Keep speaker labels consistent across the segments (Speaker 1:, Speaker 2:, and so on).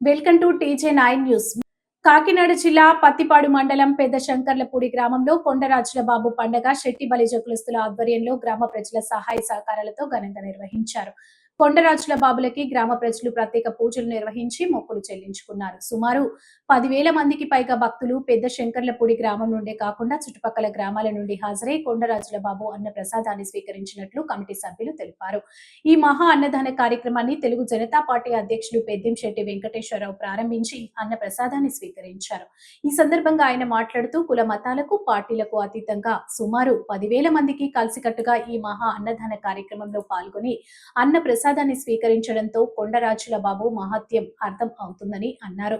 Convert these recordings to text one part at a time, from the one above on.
Speaker 1: welcome to TJ nine news Kakinada జిల్లా పత్తిపాడు మండలం పెద్ద శంకర్లపూడి గ్రామంలో కొండరాజుల బాబు పండగ శెట్టి బలిజ కులస్తుల ఆధ్వర్యంలో గ్రామ ప్రజల సహాయ సహకారాలతో ఘనంగా నిర్వహించారు. కొండరాజుల బాబులకి గ్రామ ప్రజలు ప్రత్యేక పూజలు నిర్వహించి మొక్కులు చెల్లించుకున్నారు. సుమారు పదివేల మందికి పైగా భక్తులు పెద్ద శంకర్లపూడి గ్రామం నుండే కాకుండా చుట్టుపక్కల గ్రామాల నుండి హాజరై కొండరాజుల బాబు అన్న ప్రసాదాన్ని స్వీకరించినట్లు కమిటీ సభ్యులు తెలిపారు. ఈ మహా అన్నదాన కార్యక్రమాన్ని తెలుగు జనతా పార్టీ అధ్యక్షులు పెద్దింశెట్టి వెంకటేశ్వరరావు ప్రారంభించి అన్న ప్రసాదాన్ని స్వీకరించారు. ఈ సందర్భంగా ఆయన మాట్లాడుతూ కుల మతాలకు పార్టీలకు అతీతంగా సుమారు పదివేల మందికి కలిసికట్టుగా ఈ మహా అన్నదాన కార్యక్రమంలో పాల్గొని అన్న ప్రసాదాన్ని స్వీకరించడంతో కొండరాజుల బాబు మహత్యం అర్థం అవుతుందని అన్నారు.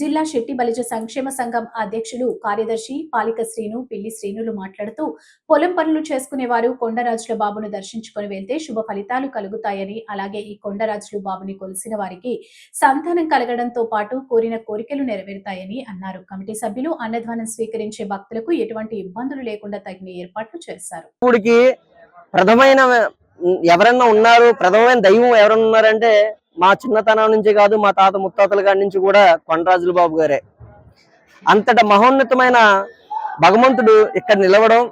Speaker 1: జిల్లా శెట్టి బలిజ సంక్షేమ సంఘం అధ్యక్షులు కార్యదర్శి పాలిక శ్రీను పిల్లి శ్రీనులు మాట్లాడుతూ పొలం పనులు చేసుకునేవారు కొండరాజుల బాబును దర్శించుకొని వెళ్తే శుభ ఫలితాలు కలుగుతాయని అలాగే ఈ కొండరాజులు బాబుని కొలిసిన వారికి సంతానం కలగడంతో పాటు కోరిన కోరికలు నెరవేరుతాయని అన్నారు. కమిటీ సభ్యులు అన్నదానం స్వీకరించే భక్తులకు ఎటువంటి ఇబ్బందులు లేకుండా తగిన ఏర్పాట్లు చేశారు.
Speaker 2: ప్రథమైన ఎవరన్నా ఉన్నారు ప్రథమైన దైవం ఎవరన్నా ఉన్నారంటే మా చిన్నతనం నుంచి కాదు మా తాత ముత్తాతల గారి నుంచి కూడా కొండరాజుల బాబు గారే. అంతట మహోన్నతమైన భగవంతుడు ఇక్కడ నిలవడం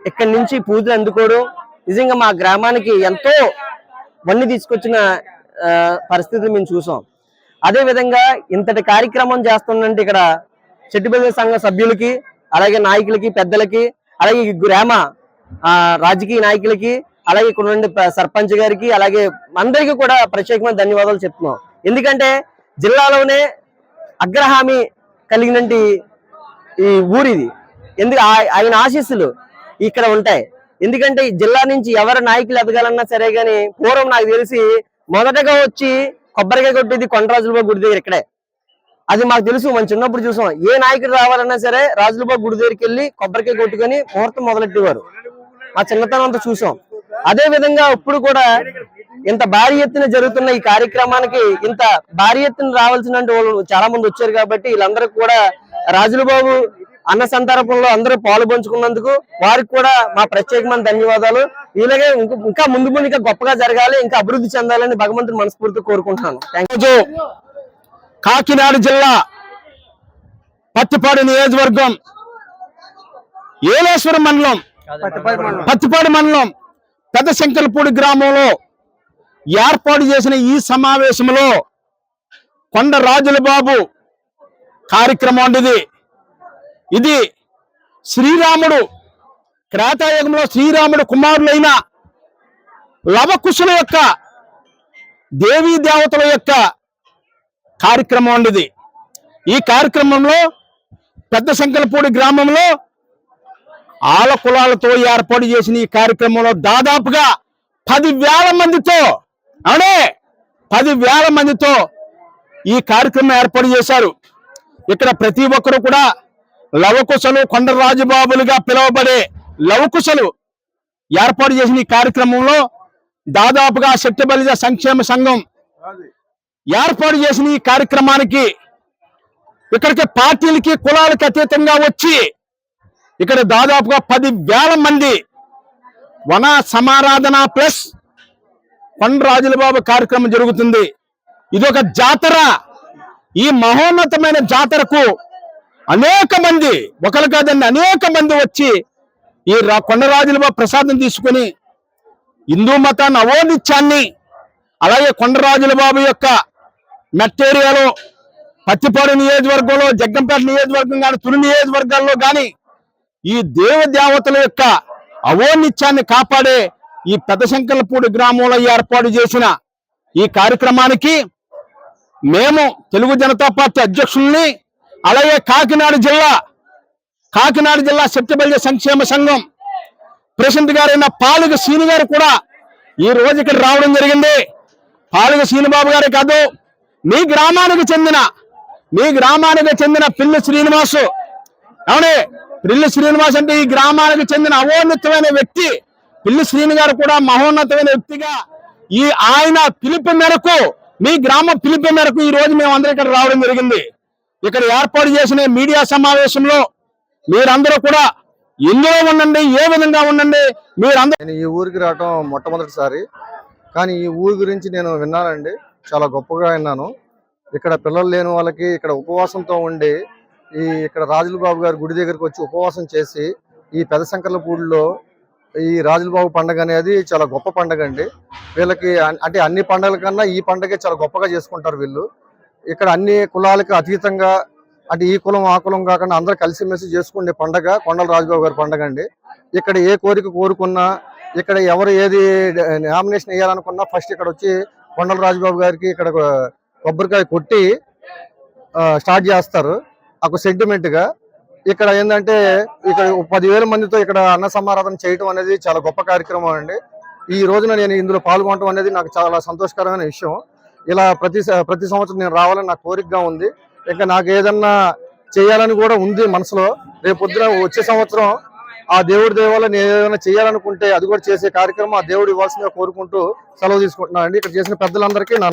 Speaker 2: ఇక్కడి నుంచి పూజలు అందుకోవడం నిజంగా మా గ్రామానికి ఎంతో వన్ని తీసుకొచ్చిన పరిస్థితులు మేము చూసాం. అదే విధంగా ఇంతటి కార్యక్రమం చేస్తుందంటే ఇక్కడ చెట్టుబెల్ల సంఘ సభ్యులకి అలాగే నాయకులకి పెద్దలకి అలాగే గ్రామ ఆ, రాజకీయ నాయకులకి అలాగే ఇక్కడ ఉండే సర్పంచ్ గారికి అలాగే అందరికీ కూడా ప్రత్యేకమైన ధన్యవాదాలు చెప్తున్నాం. ఎందుకంటే జిల్లాలోనే అగ్రహామి కలిగినటువంటి ఈ ఊరిది. ఎందుకు ఆయన ఆశీస్సులు ఇక్కడ ఉంటాయి. ఎందుకంటే ఈ జిల్లా నుంచి ఎవరు నాయకులు ఎదగాలన్నా సరే కానీ పూర్వం నాకు తెలిసి మొదటగా వచ్చి కొబ్బరికాయ కొట్టేది కొండరాజులబాబు గుడి దగ్గర ఇక్కడే. అది మాకు తెలుసు మనం చిన్నప్పుడు చూసాం. ఏ నాయకుడు రావాలన్నా సరే రాజులబాబు గుడి దగ్గరికి వెళ్ళి కొబ్బరికాయ కొట్టుకొని ముహూర్తం మొదలెట్టేవారు. మా చిన్నతనం అంతా చూసాం. అదే విధంగా ఇప్పుడు కూడా ఇంత భారీ ఎత్తున జరుగుతున్న ఈ కార్యక్రమానికి ఇంత భారీ ఎత్తున రావాల్సిన వాళ్ళు చాలా మంది వచ్చారు కాబట్టి వీళ్ళందరికీ కూడా రాజులబాబు అన్న సంతర్పంలో అందరూ పాలు పంచుకున్నందుకు వారికి కూడా మా ప్రత్యేకమైన ధన్యవాదాలు. ఇలాగే ఇంక- ఇంకా ముందు ముందు ఇంకా గొప్పగా జరగాలి ఇంకా అభివృద్ధి చెందాలని భగవంతుని మనస్ఫూర్తిగా కోరుకుంటున్నాను.
Speaker 3: కాకినాడ జిల్లా పత్తిపాడు నియోజకవర్గం ఏలేశ్వరం మండలం. పత్తిపాడు మండలం పెద్ద శంకరపూడి గ్రామంలో ఏర్పాటు చేసిన ఈ సమావేశంలో కొండ రాజుల బాబు కార్యక్రమం అండిది ఇది శ్రీరాముడు క్రేతాయుగంలో శ్రీరాముడు కుమారులైన లవకుశుల యొక్క దేవీ దేవతల యొక్క కార్యక్రమం అండి ఈ కార్యక్రమంలో పెద్ద సంకలపూడి గ్రామంలో ఆల కులాలతో ఏర్పాటు చేసిన ఈ కార్యక్రమంలో దాదాపుగా పది వేల మందితో అవునే పది వేల మందితో ఈ కార్యక్రమం ఏర్పాటు చేశారు. ఇక్కడ ప్రతి ఒక్కరు కూడా లవకుశలు కొండరాజుబాబులుగా పిలువబడే లవకుశలు ఏర్పాటు చేసిన ఈ కార్యక్రమంలో దాదాపుగా శక్తిబలిజ సంక్షేమ సంఘం ఏర్పాటు చేసిన ఈ కార్యక్రమానికి ఇక్కడికి పార్టీలకి కులాలకి అతీతంగా వచ్చి ఇక్కడ దాదాపుగా పది వేల మంది వన సమారాధన ప్లస్ కొండరాజుల బాబు కార్యక్రమం జరుగుతుంది. ఇది ఒక జాతర. ఈ మహోన్నతమైన జాతరకు అనేక మంది ఒకరు కాదండి అనేక మంది వచ్చి ఈ రా- బాబు ప్రసాదం తీసుకుని హిందూ మత అవోనిత్యాన్ని అలాగే కొండరాజుల బాబు యొక్క మెట్టేరియాలో పత్తిపాడు నియోజకవర్గంలో జగ్గంపేట నియోజకవర్గం కానీ తుని నియోజకవర్గాల్లో కానీ ఈ దేవ దేవతల యొక్క అవోనిత్యాన్ని కాపాడే ఈ పెద్దశంకర్లపూడి గ్రామంలో ఏర్పాటు చేసిన ఈ కార్యక్రమానికి మేము తెలుగు జనతా పార్టీ అధ్యక్షుల్ని అలాగే కాకినాడ జిల్లా కాకినాడ జిల్లా సత్యబల్య సంక్షేమ సంఘం ప్రెసిడెంట్ గారైన పాలుగ సీని గారు కూడా ఈ రోజు ఇక్కడ రావడం జరిగింది. పాలుగ శ్రీనిబాబు గారే కాదు మీ గ్రామానికి చెందిన మీ గ్రామానికి చెందిన పిల్లి శ్రీనివాసు. అవునే పిల్లి శ్రీనివాస్ అంటే ఈ గ్రామానికి చెందిన అవోన్నతమైన వ్యక్తి. పిల్లి శ్రీని గారు కూడా మహోన్నతమైన వ్యక్తిగా ఈ ఆయన పిలుపు మేరకు మీ గ్రామ పిలుపు మేరకు ఈ రోజు మేము అందరం ఇక్కడ రావడం జరిగింది. ఇక్కడ ఏర్పాటు చేసిన మీడియా సమావేశంలో మీరందరూ కూడా ఎందులో ఉండండి ఏ విధంగా ఉండండి మీరందరూ
Speaker 4: నేను ఈ ఊరికి రావటం మొట్టమొదటిసారి కానీ ఈ ఊరి గురించి నేను విన్నానండి. చాలా గొప్పగా విన్నాను. ఇక్కడ పిల్లలు లేని వాళ్ళకి ఇక్కడ ఉపవాసంతో ఉండి ఈ ఇక్కడ రాజుల బాబు గారి గుడి దగ్గరికి వచ్చి ఉపవాసం చేసి ఈ పెద్ద శంకర్లపూడిలో ఈ రాజుల బాబు పండుగ అనేది చాలా గొప్ప పండుగ అండి. వీళ్ళకి అంటే అన్ని పండుగల కన్నా ఈ పండగే చాలా గొప్పగా చేసుకుంటారు వీళ్ళు. ఇక్కడ అన్ని కులాలకు అతీతంగా అంటే ఈ కులం ఆ కులం కాకుండా అందరూ కలిసిమెలిసి చేసుకునే పండగ కొండల రాజుబాబు గారి పండగ అండి. ఇక్కడ ఏ కోరిక కోరుకున్నా ఇక్కడ ఎవరు ఏది నామినేషన్ వేయాలనుకున్నా ఫస్ట్ ఇక్కడ వచ్చి కొండల రాజుబాబు గారికి ఇక్కడ కొబ్బరికాయ కొట్టి స్టార్ట్ చేస్తారు. ఒక సెంటిమెంట్గా ఇక్కడ ఏంటంటే ఇక్కడ పదివేల మందితో ఇక్కడ అన్న సమారాధన చేయటం అనేది చాలా గొప్ప కార్యక్రమం అండి. ఈ రోజున నేను ఇందులో పాల్గొనడం అనేది నాకు చాలా సంతోషకరమైన విషయం. ఇలా ప్రతి ప్రతి సంవత్సరం నేను రావాలని నాకు కోరికగా ఉంది. ఇంకా నాకు ఏదన్నా చేయాలని కూడా ఉంది మనసులో. రేపు పొద్దున వచ్చే సంవత్సరం ఆ దేవుడి దేవాల నేను ఏదైనా చేయాలనుకుంటే అది కూడా చేసే కార్యక్రమం ఆ దేవుడు ఇవ్వాల్సిందిగా కోరుకుంటూ సెలవు తీసుకుంటున్నాను అండి ఇక్కడ చేసిన పెద్దలందరికీ నా